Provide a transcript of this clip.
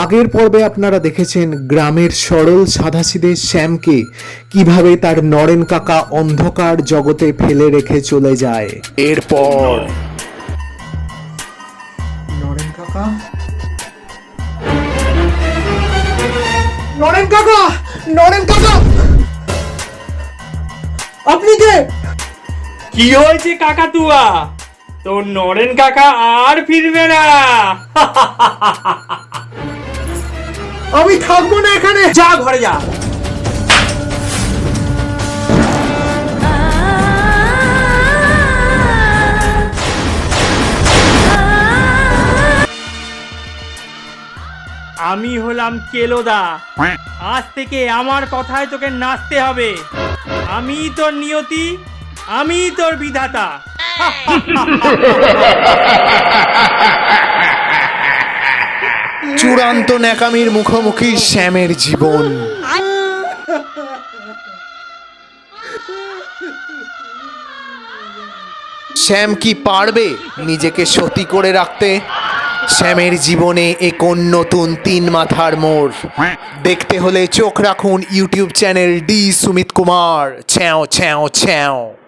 আগের পর্বে আপনারা দেখেছেন গ্রামের সরল সাধাসিধে শ্যামকে কীভাবে তার নরেন কাকা অন্ধকার জগতে ফেলে রেখে চলে যায়। এরপর নরেন কাকা? নরেন কাকা! নরেন কাকা! আপনি কে? কি হয়েছে কাকাতুয়া? তোর নরেন কাকা আর ফিরবে না। আমি থাকব না এখানে। যা ঘরে যা। আমি হলাম কেলোদা। আজ থেকে আমার কথায় তোকে নাচতে হবে। আমি তোর নিয়তি আমি তোর বিধাতা। চূড়ান্ত ন্যাকামির মুখোমুখি শ্যামের জীবন। শ্যাম কি পারবে নিজেকে সতী করে রাখতে? শ্যামের জীবনে এ কোন নতুন তিন মাথার মোড়। দেখতে হলে চোখ রাখুন YouTube channel D Sumit Kumar. ছ্যাও ছ্যাও ছ্যাও।